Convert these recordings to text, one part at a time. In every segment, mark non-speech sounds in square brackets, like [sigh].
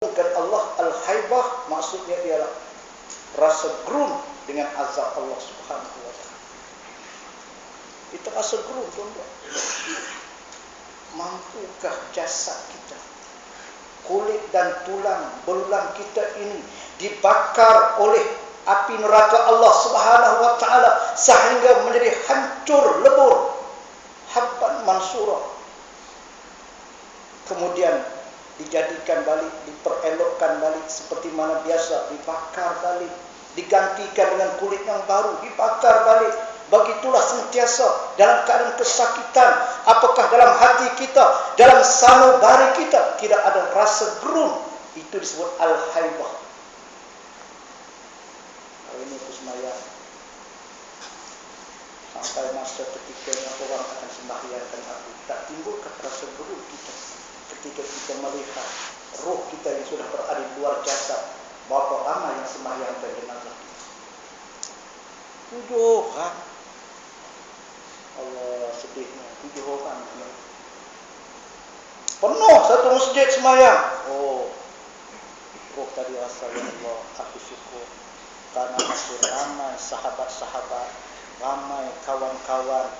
Bukan Allah al-haibah maksudnya ialah rasa gerun dengan azab Allah Subhanahu wa taala. Itu rasa gerun tuan-tuan. Mampukah jasad kita kulit dan tulang belulang kita ini dibakar oleh api neraka Allah Subhanahu wa taala sehingga menjadi hancur lebur habban mansura kemudian dijadikan balik, diperelokkan balik seperti mana biasa, dibakar balik, digantikan dengan kulit yang baru, dibakar balik. Begitulah sentiasa dalam keadaan kesakitan, apakah dalam hati kita, dalam sanubari kita tidak ada rasa gerun, itu disebut al-haibah. Hari ini aku semayang. Sampai masa ketika orang akan sembahyangkan aku, tak timbulkah rasa gerun kita? Ketika kita melihat roh kita yang sudah berada di luar jasad berapa ramai yang sembahyang ke jenazah tujuh orang. Allah sedihnya. Tujuh orang penuh satu masjid sembahyang. Oh. Roh tadi rasa ya Allah aku syukur. Karena masih ramai sahabat-sahabat ramai kawan-kawan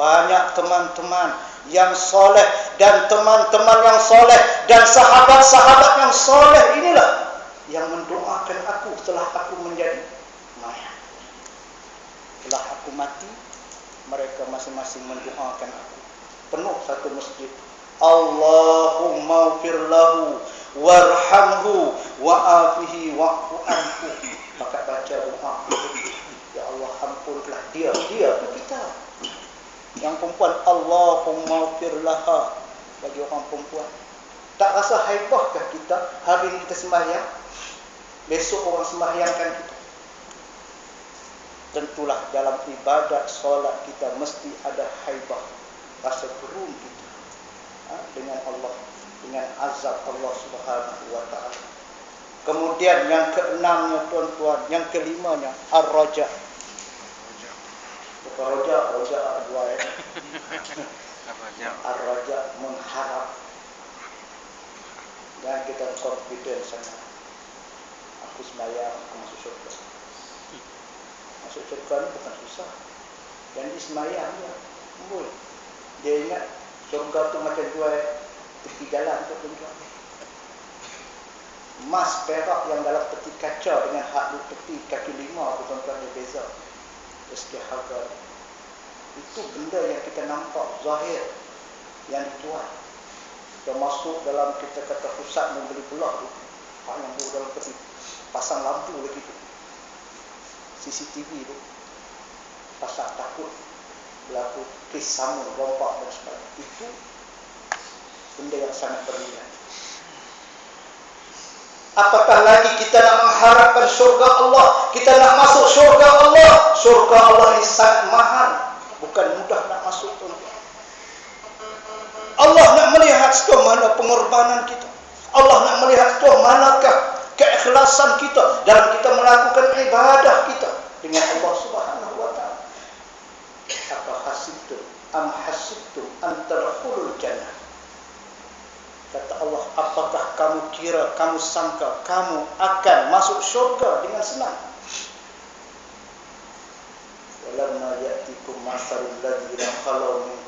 banyak teman-teman yang soleh dan teman-teman yang soleh dan sahabat-sahabat yang soleh inilah yang mendoakan aku setelah aku menjadi mayat. Setelah aku mati, mereka masing-masing mendoakan aku. Penuh satu masjid. Allahumma firlahu warhamhu wa'afihi wa'fu anhu. Maka baca doa. Ya Allah ampunlah dia. Dia kita. Yang perempuan Allahumma firlaha bagi orang perempuan. Tak rasa haibahkah kita hari ini kita sembahyang? Besok orang sembahyangkan kita. Tentulah dalam ibadat solat kita mesti ada haibah. Rasa gerun kita. Ha? Dengan Allah. Dengan azab Allah subhanahu wa ta'ala. Kemudian yang keenamnya tuan-tuan. Yang kelimanya Ar-Rajah. Rojak, rojak dua ya. [laughs] Ar-raja mengharap dan kita confident sana. Aku sembahyang, aku masuk syurga. Masuk syurga ni bukan susah. Dan di sembahyang dia, mumbul. Dia ingat syurga tu macam dua tepi jalan tu tuan Emas perak yang dalam peti kaca dengan hak tepi kaki lima tu tuan-tuan dia beza. Meski harga itu benda yang kita nampak zahir yang dituan kita masuk dalam kita kata pusat membeli belah tu. Yang buat dalam peti. Pasang lampu lagi tu. CCTV tu. Pasang takut berlaku kes sama lompak dan sebagainya. Itu benda yang sangat bernilai Apatah lagi kita nak mengharapkan syurga Allah. Kita nak masuk syurga Allah. Syurga Allah ini sangat mahal. Bukan mudah nak masuk tuan Allah nak melihat setua mana pengorbanan kita. Allah nak melihat setua manakah keikhlasan kita dalam kita melakukan ibadah kita dengan Allah Subhanahu wa taala. Apa hasibtum am hasibtum an tadkhulul jannah Kata Allah, apakah kamu kira, kamu sangka, kamu akan masuk syurga dengan senang? Walamma ya'tikum masalul ladina khalau min.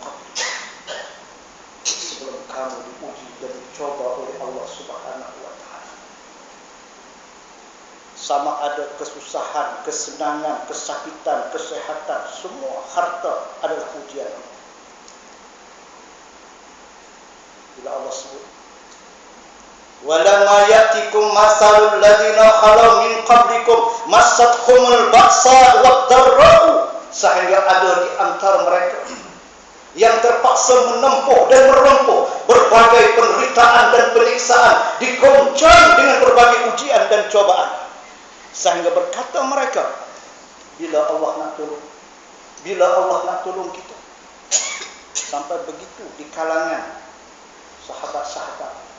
Sebelum kamu diuji dan dicoba oleh Allah Subhanahu wa taala. Sama ada kesusahan, kesenangan, kesakitan, kesehatan, semua harta adalah ujian. Bila Allah sebut. Walamma yatikum masalul ladina khalau min qablikum massatkumul ba'sa wad darra'u. Sehingga ada di antara mereka yang terpaksa menempuh dan merempuh berbagai penderitaan dan penyiksaan dikoncang dengan berbagai ujian dan cobaan. Sehingga berkata mereka bila Allah nak tolong bila Allah nak tolong kita. Sampai begitu di kalangan sahabat-sahabat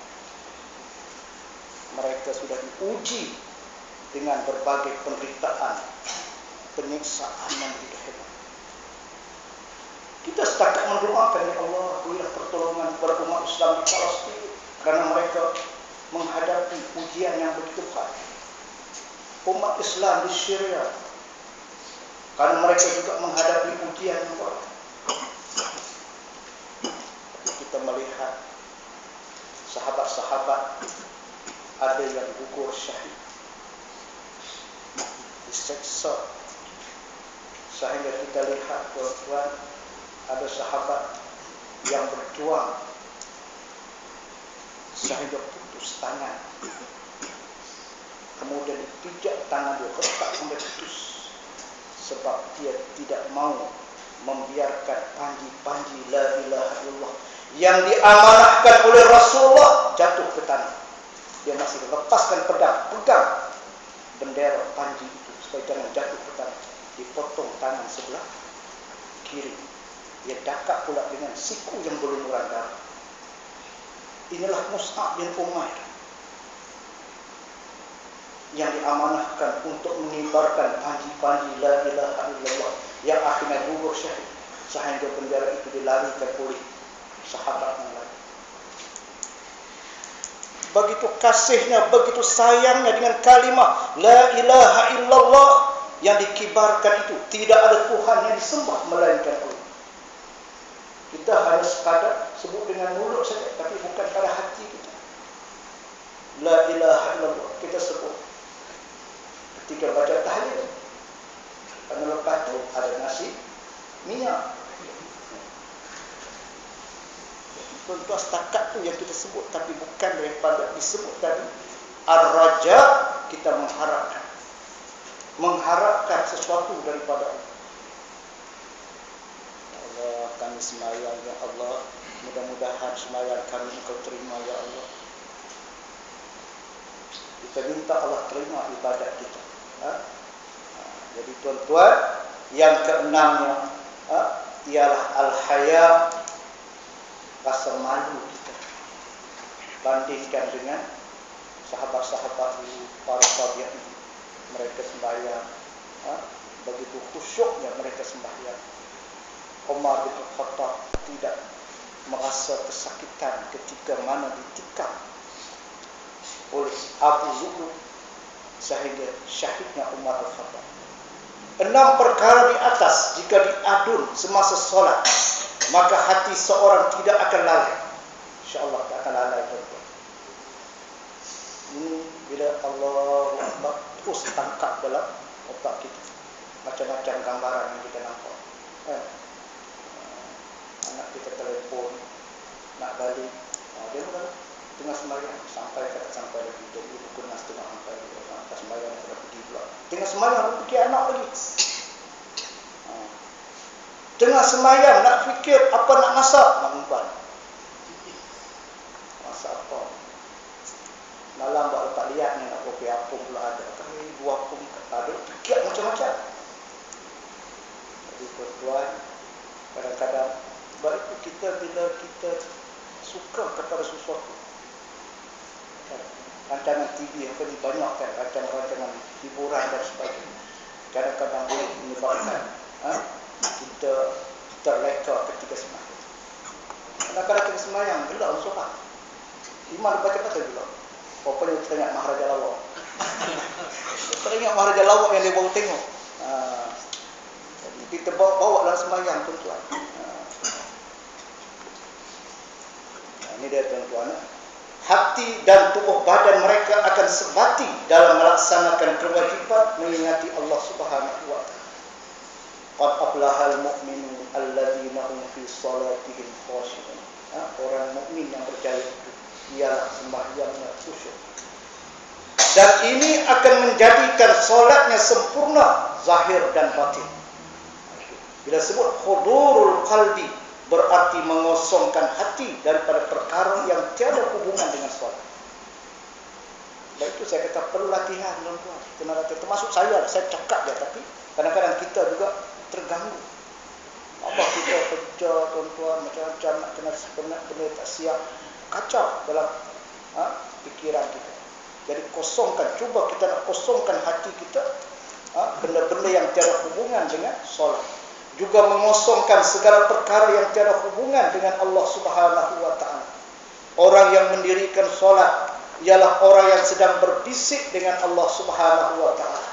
mereka sudah diuji dengan berbagai penderitaan, penyiksaan yang begitu hebat. Kita setakat mendoakan ya Allah, berilah pertolongan kepada umat Islam di Palestin kerana mereka menghadapi ujian yang begitu berat. Umat Islam di Syria karena mereka juga menghadapi ujian yang berat. Kita melihat sahabat-sahabat ada yang gugur syahid. Diseksa. Sehingga kita lihat tuan-tuan ada sahabat yang berjuang sehingga putus tangan. Kemudian dipijak tangan dia retak sampai putus. Sebab dia tidak mau membiarkan panji-panji la ilaha yang diamanahkan oleh Rasulullah jatuh ke tanah. Dia masih lepaskan pedang pegang bendera panji itu supaya jangan jatuh ke tanah. Dipotong tangan sebelah kiri. Dia dakak pula dengan siku yang berlumuran darah. Inilah Mus'ab bin Umair yang diamanahkan untuk mengibarkan panji-panji la ilaha illallah yang akhirnya gugur syahid. Sehingga bendera itu dilarikan oleh sahabat yang lain. Begitu kasihnya, begitu sayangnya dengan kalimah la ilaha illallah yang dikibarkan itu tidak ada Tuhan yang disembah melainkan Allah. Kita hanya sekadar sebut dengan mulut saja tapi bukan pada hati kita. La ilaha illallah kita sebut ketika baca tahlil. Karena lepas itu ada nasi minyak. Tentu setakat tu yang kita sebut tapi bukan daripada disebut tadi. Ar-raja kita mengharapkan. Mengharapkan sesuatu daripada Allah. Kami semayang ya Allah mudah-mudahan semayang kami engkau terima ya Allah kita minta Allah terima ibadat kita ha? Ha, jadi tuan-tuan yang keenamnya ha? ialah al-haya rasa malu kita bandingkan dengan sahabat-sahabat para sahabat mereka sembahyang ha? begitu khusyuknya mereka sembahyang Umar bin Khattab tidak merasa kesakitan ketika mana ditikam oleh Abu Zuhud sehingga syahidnya Umar bin Khattab. Enam perkara di atas jika diadun semasa solat maka hati seorang tidak akan lalai. InsyaAllah tak akan lalai. Ini bila Allah Akbar terus tangkap dalam otak kita. Macam-macam gambaran yang kita nampak. Eh anak kita telefon nak balik oh, dia pun tengah sembahyang sampai kata sampai lagi jadi pukul tengah sampai atas sembahyang sudah pergi pula tengah sembahyang fikir anak lagi. Tengah sembahyang nak fikir apa nak masak nak umpan. Masak apa? Malam baru tak lihat ni nak kopi apung pula ada. Kan ibu apung ada fikir macam-macam. Jadi tuan-tuan kadang-kadang itu kita bila kita suka kepada sesuatu. Kan, rancangan TV apa ni banyak kan rancangan-rancangan hiburan dan sebagainya. Kadang-kadang boleh menyebabkan ha, kita terleka ketika semayang kadang-kadang kita semayang gelap solat? Iman baca kata gelap Rupanya kita ingat Maharaja Lawak? Kita ingat Maharaja Lawak yang dia baru tengok? Ha, Jadi kita bawa, bawa dalam semayang tuan-tuan. Ini dia tuan-tuan. Hati dan tubuh badan mereka akan sebati dalam melaksanakan kewajipan mengingati Allah Subhanahu wa taala. Qad aflahal mu'minun alladzina hum fi salatihim khashi'un. Ha? orang mukmin yang berjaya itu ialah sembahyangnya khusyuk. Dan ini akan menjadikan solatnya sempurna zahir dan batin. Bila sebut hudurul qalbi berarti mengosongkan hati daripada perkara yang tiada hubungan dengan solat. Sebab itu saya kata perlu latihan tuan-tuan. Kena latihan. Termasuk saya, saya cakap ya, tapi kadang-kadang kita juga terganggu. Allah kita kerja tuan-tuan macam-macam nak kena sebenarnya kena tak siap kacau dalam ha, pikiran kita. Jadi kosongkan, cuba kita nak kosongkan hati kita ha, benda-benda yang tiada hubungan dengan solat juga mengosongkan segala perkara yang tiada hubungan dengan Allah Subhanahu wa taala. Orang yang mendirikan solat ialah orang yang sedang berbisik dengan Allah Subhanahu wa taala.